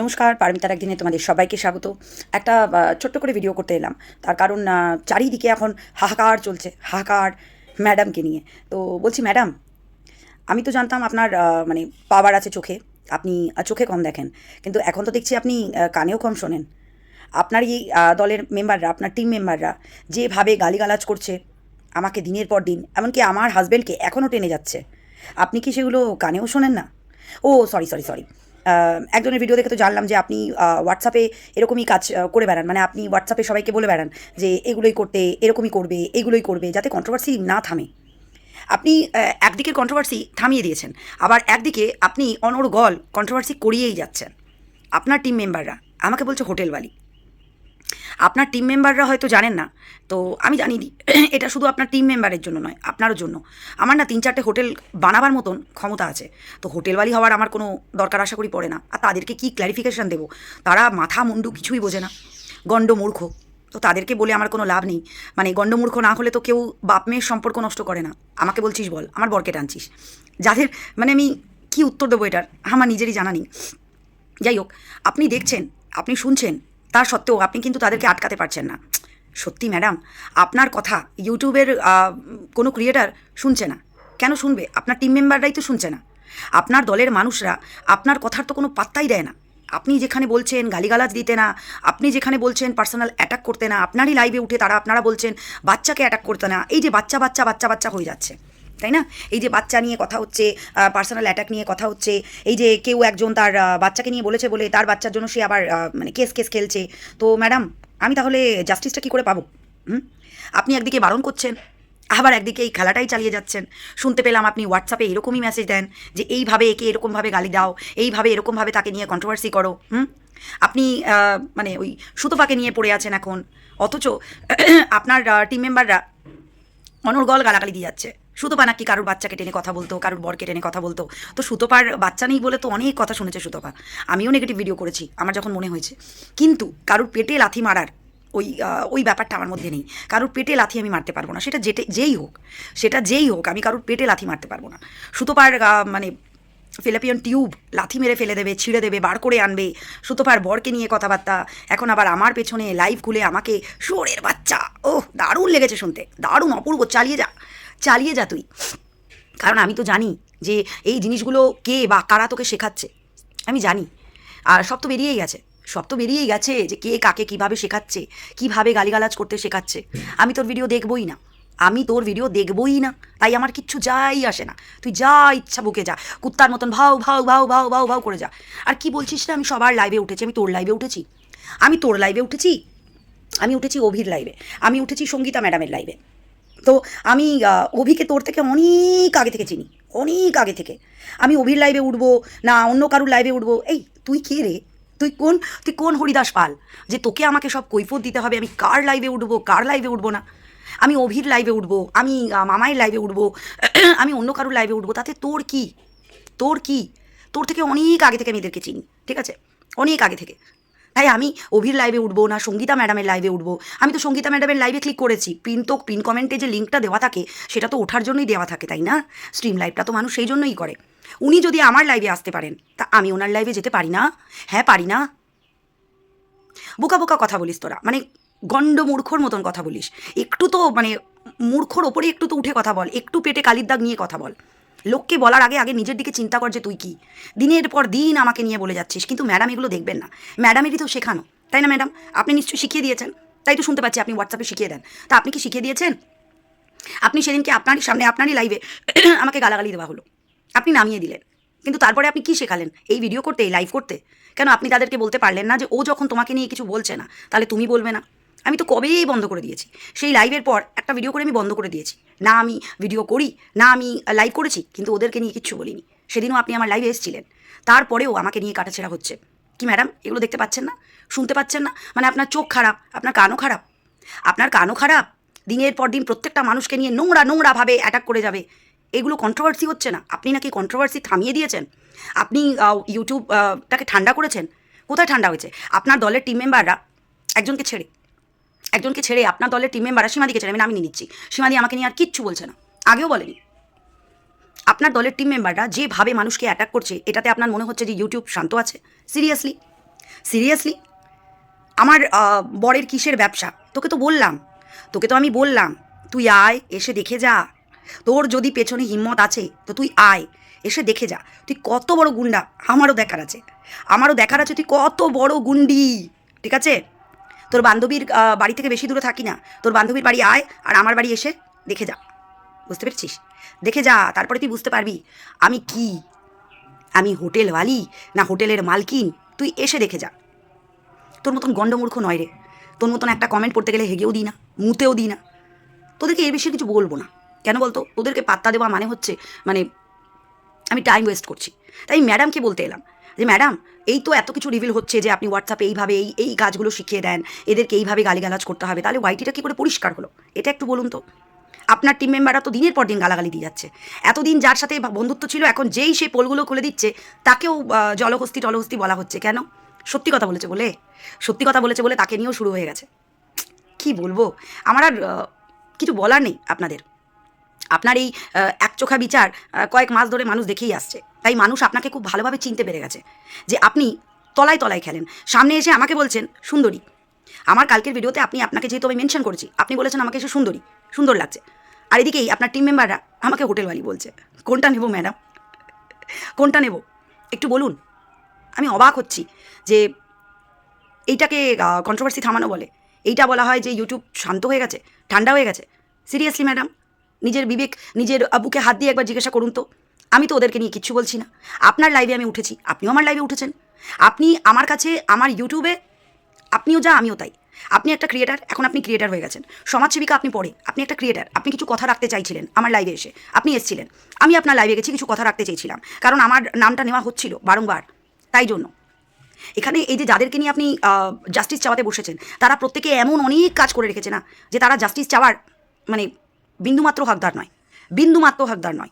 নমস্কার, পারমিতার একদিনে তোমাদের সবাইকে স্বাগত। একটা ছোট্ট করে ভিডিও করতে এলাম। তার কারণ চারিদিকে এখন হাহাকার চলছে, হাহাকার ম্যাডামকে নিয়ে। তো বলছি ম্যাডাম আমি তো জানতাম আপনার মানে পাওয়ার আছে চোখে। আপনি চোখে কম দেখেন। কিন্তু এখন তো দেখছি আপনি কানেও কম শোনেন। আপনার এই দলের মেম্বাররা আপনার টিম মেম্বাররা যেভাবে গালিগালাজ করছে, আমাকে দিনের পর দিন, এমনকি আমার হাজব্যান্ডকে এখনও টেনে যাচ্ছে। আপনি কি সেগুলো কানেও শোনেন না? ও সরি সরি সরি একজনের ভিডিও দেখে তো জানলাম যে আপনি হোয়াটসঅ্যাপে এরকমই কাজ করে বেড়ান। মানে আপনি হোয়াটসঅ্যাপে সবাইকে বলে বেড়ান যে এগুলোই করতে, এরকমই করবে, এগুলোই করবে, যাতে কন্ট্রোভার্সি না থামে। আপনি একদিকের একদিকে কন্ট্রোভার্সি থামিয়ে দিয়েছেন, আবার একদিকে আপনি অনর্গল কন্ট্রোভার্সি করিয়েই যাচ্ছেন। আপনার টিম মেম্বাররা আমাকে বলছে হোটেলওয়ালি। আপনার টিম মেম্বাররা হয়তো জানেন না। তো আমি জানি এটা শুধু আপনার টিম মেম্বারের জন্য নয়, আপনারও জন্য। আমার না তিন চারটে হোটেল বানাবার মতন ক্ষমতা আছে। তো হোটেলওয়ালি হওয়ার আমার কোনো দরকার আশা করি পড়ে না। আর তাদেরকে কি ক্ল্যারিফিকেশান দেবো? তারা মাথা মুন্ডু কিছুই বোঝে না। গণ্ড মূর্খ তো তাদেরকে বলে আমার কোনো লাভ নেই। মানে গণ্ডমূর্খ না হলে তো কেউ বাপ মেয়ের সম্পর্ক নষ্ট করে না। আমাকে বলছিস বল, আমার বরকে টানছিস। যাদের মানে আমি কি উত্তর দেবো এটার? আমার নিজেরই জানা নেই। যাই হোক, আপনি দেখছেন, আপনি শুনছেন তা সত্ত্বেও আপনি কিন্তু তাদেরকে আটকাতে পারছেন না। সত্যি, ম্যাডাম, আপনার কথা ইউটিউবের কোনো ক্রিয়েটার শুনছে না। কেন শুনবে? আপনার টিম মেম্বাররাই তো শুনছে না। আপনার দলের মানুষরা আপনার কথার তো কোনো পাত্তাই দেয় না। আপনি যেখানে বলছেন গালিগালাজ দিতে না, আপনি যেখানে বলছেন পার্সোনাল অ্যাটাক করতে না, আপনারই লাইভে উঠে তারা আপনারা বলছেন বাচ্চাকে অ্যাটাক করতে না, এই যে বাচ্চা বাচ্চা বাচ্চা বাচ্চা হয়ে যাচ্ছে। তাই না? এই যে বাচ্চা নিয়ে কথা হচ্ছে পার্সোনাল অ্যাটাক নিয়ে কথা হচ্ছে, এই যে কেউ একজন তার বাচ্চাকে নিয়ে বলেছে বলে তার বাচ্চার জন্য সে আবার মানে কেস কেস খেলছে। তো ম্যাডাম আমি তাহলে জাস্টিসটা কী করে পাবো? হুম? আপনি একদিকে বারণ করছেন, আবার একদিকে এই খেলাটাই চালিয়ে যাচ্ছেন। শুনতে পেলাম আপনি হোয়াটসঅ্যাপে এরকমই মেসেজ দেন যে, এইভাবে একে এরকমভাবে গালি দাও, এইভাবে এরকমভাবে তাকে নিয়ে কন্ট্রোভার্সি করো। হুম? আপনি মানে ওই সুতোপাকে নিয়ে পড়ে আছেন এখন। অথচ আপনার টিম মেম্বাররা অনর্গল গালাগালি দিয়ে যাচ্ছে। সুতোপা নাকি কারোর বাচ্চাকে টেনে কথা বলতো, কারোর বরকে টেনে কথা বলতো? তো সুতোপার বাচ্চা নেই বলে তো অনেক কথা শুনেছে সুতোপা। আমিও নেগেটিভ ভিডিও করেছি, আমার যখন মনে হয়েছে। কিন্তু কারোর পেটে লাথি মারার ওই ওই ব্যাপারটা আমার মধ্যে নেই। কারোর পেটে লাথি আমি মারতে পারব না, সেটা যেটে, যেই হোক, সেটা যেই হোক, আমি কারোর পেটে লাথি মারতে পারব না। সুতোপার মানে ফিলিপিয়ান টিউব লাথি মেরে ফেলে দেবে, ছিঁড়ে দেবে, বার করে আনবে, সুতোপার বরকে নিয়ে কথাবার্তা। এখন আবার আমার পেছনে লাইভ খুলে আমাকে, শোরের বাচ্চা! ওহ, দারুণ লেগেছে শুনতে, দারুণ অপূর্ব, চালিয়ে যা। চালিয়ে যা তুই। কারণ আমি তো জানি যে এই জিনিসগুলো কে বা কারা তোকে শেখাচ্ছে। আমি জানি। আর সব তো বেরিয়েই গেছে। সব তো বেরিয়েই গেছে যে কে কাকে কীভাবে শেখাচ্ছে, কীভাবে গালিগালাজ করতে শেখাচ্ছে। আমি তোর ভিডিও দেখবই না। আমি তোর ভিডিও দেখবই না। তাই আমার কিচ্ছু যাই আসে না। তুই যা ইচ্ছা বুকে যা। কুত্তার মতন ভাও ভাও ভাও ভাও ভাও ভাও করে যা। আর কি বলছিস না আমি সবার লাইভে উঠেছি? আমি তোর লাইভে উঠেছি? আমি তোর লাইভে উঠেছি? আমি উঠেছি অভির লাইভে আমি উঠেছি সঙ্গীতা ম্যাডামের লাইভে তো আমি অভিকে তোর থেকে অনেক আগে থেকে চিনি অনেক আগে থেকে। আমি অভির লাইভে উঠবো না অন্য কারুর লাইভে উঠবো। এই তুই কে রে? তুই কোন তুই কোন হরিদাস পাল? যে তোকে আমাকে সব কৈফত দিতে হবে আমি কার লাইভে উঠবো কার লাইভে উঠবো না? আমি অভির লাইভে উঠবো আমি আহ, মামাইয়ের লাইভে উঠবো আমি অন্য কারুর লাইভে উঠবো তাতে তোর কি? তোর কি? তোর থেকে অনেক আগে থেকে আমি এদেরকে চিনি ঠিক আছে? অনেক আগে থেকে। তাই আমি অভির লাইভে উঠবো না, সঙ্গীতা ম্যাডামের লাইভে উঠবো। আমি তো সঙ্গীতা ম্যাডামের লাইভে ক্লিক করেছি। পিন তো পিন কমেন্টে যে লিঙ্কটা দেওয়া থাকে, সেটা তো ওঠার জন্যই দেওয়া থাকে, তাই না? স্ট্রিম লাইভটা তো মানুষ সেই জন্যই করে। উনি যদি আমার লাইভে আসতে পারেন, তা আমি ওনার লাইভে যেতে পারি না? হ্যাঁ পারি না? বোকা বোকা কথা বলিস তোরা। মানে গণ্ড মূর্খর মতন কথা বলিস। একটু তো মানে মূর্খর ওপরে একটু তো উঠে কথা বল, একটু পেটে কালির দাগ নিয়ে কথা বল। লোককে বলার আগে আগে নিজের দিকে চিন্তা কর যে তুই কি। দিনের পর দিন আমাকে নিয়ে বলে যাচ্ছিস, কিন্তু ম্যাডাম এগুলো দেখবেন না। ম্যাডামেরই তো শেখানো, তাই না ম্যাডাম? আপনি নিশ্চয়ই শিখিয়ে দিয়েছেন। তাই তো শুনতে পাচ্ছি আপনি হোয়াটসঅ্যাপে শিখিয়ে দেন। তা আপনি কি শিখিয়ে দিয়েছেন? আপনি সেদিনকে আপনারই সামনে, আপনারই লাইভে আমাকে গালাগালি দেওয়া হলো। আপনি নামিয়ে দিলেন। কিন্তু তারপরে আপনি কি শেখালেন এই ভিডিও করতে, এই লাইভ করতে? কেন আপনি তাদেরকে বলতে পারলেন না যে ও যখন তোমাকে নিয়ে কিছু বলছে না, তাহলে তুমি বলবে না? আমি তো কবেই বন্ধ করে দিয়েছি। সেই লাইভের পর একটা ভিডিও করে আমি বন্ধ করে দিয়েছি। না আমি ভিডিও করি, না আমি লাইভ করেছি, কিন্তু ওদেরকে নিয়ে কিচ্ছু বলিনি। সেদিনও আপনি আমার লাইভে এসেছিলেন। তারপরেও আমাকে নিয়ে কাটাছেড়া হচ্ছে। কি ম্যাডাম এগুলো দেখতে পাচ্ছেন না? শুনতে পাচ্ছেন না? মানে আপনার চোখ খারাপ, আপনার কানও খারাপ। আপনার কানও খারাপ? দিনের পর দিন প্রত্যেকটা মানুষকে নিয়ে নোংরা নোংরাভাবে অ্যাটাক করে যাবে। এগুলো কন্ট্রোভার্সি হচ্ছে না। আপনি নাকি কন্ট্রোভার্সি থামিয়ে দিয়েছেন? আপনি ইউটিউবটাকে ঠান্ডা করেছেন? কোথায় ঠান্ডা হয়েছে? আপনার দলের টিম মেম্বাররা একজনকে ছেড়ে। একজনকে ছেড়ে আপনার দলের টিম মেম্বাররা সীমাদিকে ছেড়ে আমি নামিয়ে নিচ্ছি। সীমাদি আমাকে নিয়ে আর কিচ্ছু বলছে না। আগেও বলেনি। আপনার দলের টিম মেম্বাররা যেভাবে মানুষকে অ্যাটাক করছে, এটাতে আপনার মনে হচ্ছে যে ইউটিউব শান্ত আছে? সিরিয়াসলি সিরিয়াসলি আমার বরের কিসের ব্যবসা? তোকে তো বললাম। তোকে তো আমি বললাম, তুই আয়, এসে দেখে যা। তোর যদি পেছনে হিম্মত আছে, তো তুই আয়, এসে দেখে যা। তুই কত বড় গুন্ডা? আমারও দেখার আছে। আমারও দেখার আছে, তুই কত বড় গুন্ডি। ঠিক আছে? তোর বান্ধবীর বাড়ি থেকে বেশি দূরে থাকি না তোর বান্ধবীর বাড়ি আয়, আর আমার বাড়ি এসে দেখে যা। বুঝতে পেরেছিস? দেখে যা, তারপরে তুই বুঝতে পারবি আমি কি? আমি হোটেলওয়ালি না হোটেলের মালকিন? তুই এসে দেখে যা। তোর মতন গণ্ডমূর্খ নয় রে। তোর মতন একটা কমেন্ট পড়তে গেলে হেগেও দিই না, মুতেও দিই না। তোদেরকে এর বিষয়ে কিছু বলব না। কেন বলতো? ওদেরকে পাত্তা দেওয়া মানে হচ্ছে মানে আমি টাইম ওয়েস্ট করছি। তাই ম্যাডামকে বলতে এলাম যে ম্যাডাম, এই তো এত কিছু রিভিল হচ্ছে যে আপনি হোয়াটসঅ্যাপে এইভাবে এই এই কাজগুলো শিখিয়ে দেন, এদেরকে এইভাবে গালিগালাজ করতে হবে, তাহলে ওয়াইটিটা কী করে পরিষ্কার হলো? এটা একটু বলুন তো। আপনার টিম মেম্বাররা তো দিনের পর দিন গালাগালি দিয়ে যাচ্ছে। এতদিন যার সাথে বন্ধুত্ব ছিল, এখন যেই সেই পোলগুলো খুলে দিচ্ছে, তাকেও জলহস্তি টলহস্তি বলা হচ্ছে কেন? সত্যি কথা বলেছে বলে? সত্যি কথা বলেছে বলে তাকে নিয়েও শুরু হয়ে গেছে। কি বলব? আমার আর কিছু বলার নেই আপনাদের। আপনার এই একচোখা বিচার কয়েক মাস ধরে মানুষ দেখেই আসছে। তাই মানুষ আপনাকে খুব ভালোভাবে চিনতে পেরে গেছে যে আপনি তলায় তলায় খেলেন। সামনে এসে আমাকে বলছেন, সুন্দরী। আমার কালকের ভিডিওতে আপনি আপনাকে যেহেতু আমি মেনশন করেছি, আপনি বলেছেন আমাকে এসে সুন্দরী, সুন্দর লাগছে। আর এদিকেই আপনার টিম মেম্বাররা আমাকে হোটেলওয়ালি বলছে, কোনটা নেব ম্যাডাম কোনটা নেব? একটু বলুন। আমি অবাক হচ্ছি যে এইটাকে কন্ট্রোভার্সি থামানো বলে। এইটা বলা হয় যে ইউটিউব শান্ত হয়ে গেছে, ঠান্ডা হয়ে গেছে। সিরিয়াসলি ম্যাডাম নিজের বিবেক, নিজের বুকে হাত দিয়ে একবার জিজ্ঞাসা করুন তো। আমি তো ওদেরকে নিয়ে কিচ্ছু বলছি না। আপনার লাইভে আমি উঠেছি। আপনিও আমার লাইভে উঠেছেন। আপনি আমার কাছে, আমার ইউটিউবে আপনিও যা, আমিও তাই। আপনি একটা ক্রিয়েটার এখন আপনি ক্রিয়েটার হয়ে গেছেন। সমাজসেবিকা আপনি পড়ে আপনি একটা ক্রিয়েটার আপনি কিছু কথা রাখতে চাইছিলেন আমার লাইভে এসে। আপনি এসেছিলেন। আমি আপনার লাইভে গেছি, কিছু কথা রাখতে চেয়েছিলাম কারণ আমার নামটা নেওয়া হচ্ছিল বারংবার। তাই জন্য। এখানে এই যে যাদেরকে নিয়ে আপনি জাস্টিস চাওয়াতে বসেছেন, তারা প্রত্যেকে এমন অনেক কাজ করে রেখেছে না? যে তারা জাস্টিস চাওয়ার মানে বিন্দুমাত্র হকদার নয়। বিন্দুমাত্র হকদার নয়।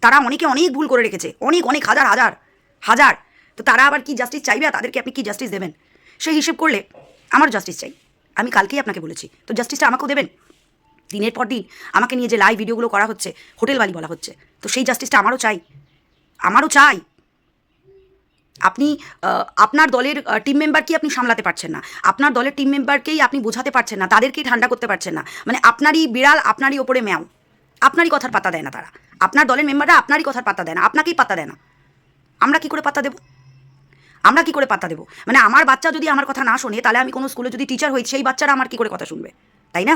তারা অনেকে অনেক ভুল করে রেখেছে। অনেক অনেক, হাজার হাজার হাজার। তো তারা আবার কি জাস্টিস চাইবে? আর তাদেরকে আপনি কি জাস্টিস দেবেন? সেই হিসেব করলে আমার জাস্টিস চাই। আমি কালকেই আপনাকে বলেছি। তো জাস্টিসটা আমাকেও দেবেন? দিনের পর দিন আমাকে নিয়ে যে লাইভ ভিডিওগুলো করা হচ্ছে হোটেলবালি বলা হচ্ছে, তো সেই জাস্টিসটা আমারও চাই। আমারও চাই। আপনি আপনার দলের টিম মেম্বারকে আপনি সামলাতে পারছেন না। আপনার দলের টিম মেম্বারকেই আপনি বোঝাতে পারছেন না তাদেরকেই ঠান্ডা করতে পারছেন না। মানে আপনারই বিড়াল, আপনারই ওপরে ম্যাও। আপনারই কথার পাতা দেয় না তারা। আপনার দলের মেম্বাররা আপনারই কথার পাতা দেয় না, আপনাকেই পাতা দেয় না। আমরা কি করে পাতা দেবো? আমরা কি করে পাত্তা দেবো? মানে আমার বাচ্চা যদি আমার কথা না শোনে, তাহলে আমি কোনো স্কুলে যদি টিচার হই, সেই বাচ্চারা আমার কি করে কথা শুনবে? তাই না?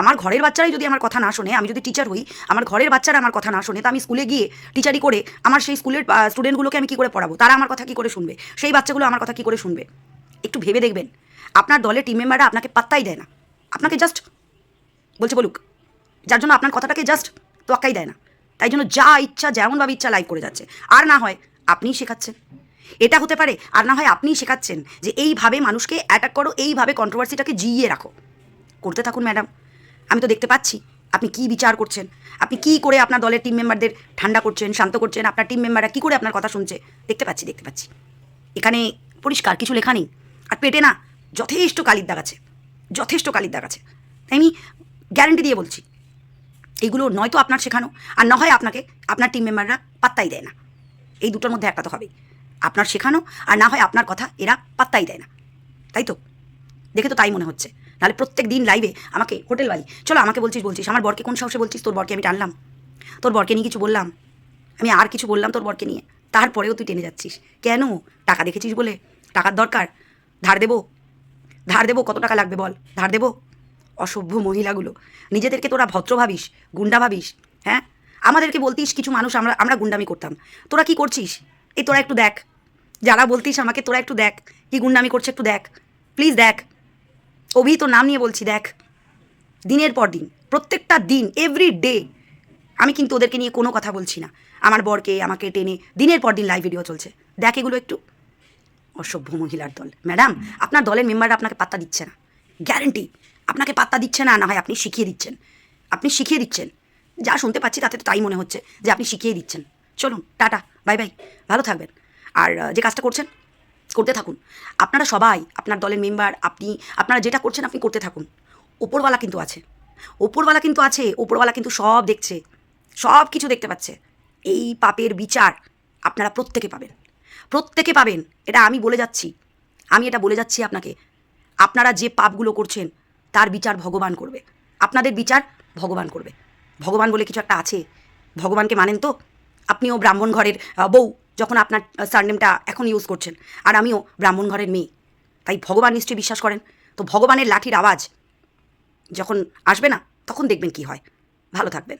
আমার ঘরের বাচ্চারাই যদি আমার কথা না শোনে, আমি যদি টিচার হই, আমার ঘরের বাচ্চারা আমার কথা না শোনে, তো আমি স্কুলে গিয়ে টিচারি করে আমার সেই স্কুলের স্টুডেন্টগুলোকে আমি কি করে পড়াবো? তারা আমার কথা কী করে শুনবে? সেই বাচ্চাগুলো আমার কথা কী করে শুনবে? একটু ভেবে দেখবেন। আপনার দলের টিম মেম্বাররা আপনাকে পাত্তাই দেয় না। আপনাকে জাস্ট বলছে, বলুক। যার জন্য আপনার কথাটাকে জাস্ট তোয়াক্কাই দেয় না। তাই জন্য যা ইচ্ছা, যেমনভাবে ইচ্ছা লাইভ করে যাচ্ছে। আর না হয়, আপনিই শেখাচ্ছেন। এটা হতে পারে, আর না হয় আপনিই শেখাচ্ছেন যে, এইভাবে মানুষকে অ্যাটাক করো, এইভাবে কন্ট্রোভার্সিটাকে জিইয়ে রাখো। করতে থাকুন ম্যাডাম আমি তো দেখতে পাচ্ছি। আপনি কি বিচার করছেন? আপনি কি করে আপনার দলের টিম মেম্বারদের ঠান্ডা করছেন, শান্ত করছেন? আপনার টিম মেম্বাররা কী করে আপনার কথা শুনছে? দেখতে পাচ্ছি দেখতে পাচ্ছি। এখানে পরিষ্কার, কিছু লেখা নেই। আর পেটে না যথেষ্ট কালির দাগ আছে। যথেষ্ট কালির দাগ আছে। তাই আমি গ্যারেন্টি দিয়ে বলছি এইগুলো নয়তো আপনার শেখানো, আর না হয় আপনাকে আপনার টিম মেম্বাররা পাত্তাই দেয় না। এই দুটোর মধ্যে একটা তো হবেই। আপনার শেখানো, আর না হয় আপনার কথা এরা পাত্তাই দেয় না। তাই তো? দেখে তো তাই মনে হচ্ছে। নাহলে প্রত্যেক দিন লাইভে আমাকে হোটেল বাড়ি। চলো আমাকে বলছিস বলছিস। আমার বরকে কোন সাহসে বলছিস? তোর বরকে আমি টানলাম। তোর বরকে নিয়ে কিছু বললাম। আমি আর কিছু বললাম তোর বরকে নিয়ে। তারপরেও তুই টেনে যাচ্ছিস। কেন? টাকা দেখেছিস বলে? টাকার দরকার? ধার দেবো? ধার দেবো? কত টাকা লাগবে বল? ধার দেবো? অসভ্য মহিলাগুলো। নিজেদেরকে তোরা ভদ্র ভাবিস, গুন্ডা ভাবিস হ্যাঁ? আমাদেরকে বলতিস কিছু মানুষ, আমরা আমরা গুন্ডামি করতাম। তোরা কি করছিস? এই তোরা একটু দেখ। যারা বলতিস আমাকে তোরা একটু দেখ। কি গুন্ডামি করছে একটু দেখ। প্লিজ দেখ। অভি, তোর নাম নিয়ে বলছি, দেখ। দিনের পর দিন, প্রত্যেকটা দিন এভরি ডে আমি কিন্তু ওদেরকে নিয়ে কোনো কথা বলছি না। আমার বরকে, আমাকে টেনে দিনের পর দিন লাইভ ভিডিও চলছে। দেখ এগুলো একটু। অসভ্য মহিলার দল। ম্যাডাম আপনার দলের মেম্বাররা আপনাকে পাত্তা দিচ্ছে না। গ্যারেন্টি আপনাকে পাত্তা দিচ্ছে না না হয় আপনি শিখিয়ে দিচ্ছেন। আপনি শিখিয়ে দিচ্ছেন। যা শুনতে পাচ্ছি তাতে তো তাই মনে হচ্ছে যে আপনি শিখিয়ে দিচ্ছেন। চলুন, টাটা বাই বাই ভালো থাকবেন। আর যে কাজটা করছেন করতে থাকুন। আপনারা সবাই, আপনার দলের মেম্বার, আপনি, আপনারা যেটা করছেন আপনি করতে থাকুন। ওপরওয়ালা কিন্তু আছে। ওপরওয়ালা কিন্তু আছে ওপরওয়ালা কিন্তু সব দেখছে। সব কিছু দেখতে পাচ্ছে। এই পাপের বিচার আপনারা প্রত্যেকে পাবেন। প্রত্যেকে পাবেন। এটা আমি বলে যাচ্ছি। আমি এটা বলে যাচ্ছি আপনাকে। আপনারা যে পাপগুলো করছেন, তার বিচার ভগবান করবে। আপনাদের বিচার ভগবান করবে। ভগবান বলে কিছু একটা আছে? ভগবানকে মানেন তো? আপনিও ব্রাহ্মণ ঘরের বউ। যখন আপনার সারনেমটা এখন ইউজ করছেন। আর আমিও ব্রাহ্মণ ঘরের মেয়ে। তাই ভগবান নিশ্চয়ই বিশ্বাস করেন। তো ভগবানের লাঠির আওয়াজ যখন আসবে না, তখন দেখবেন কি হয়। ভালো থাকবেন।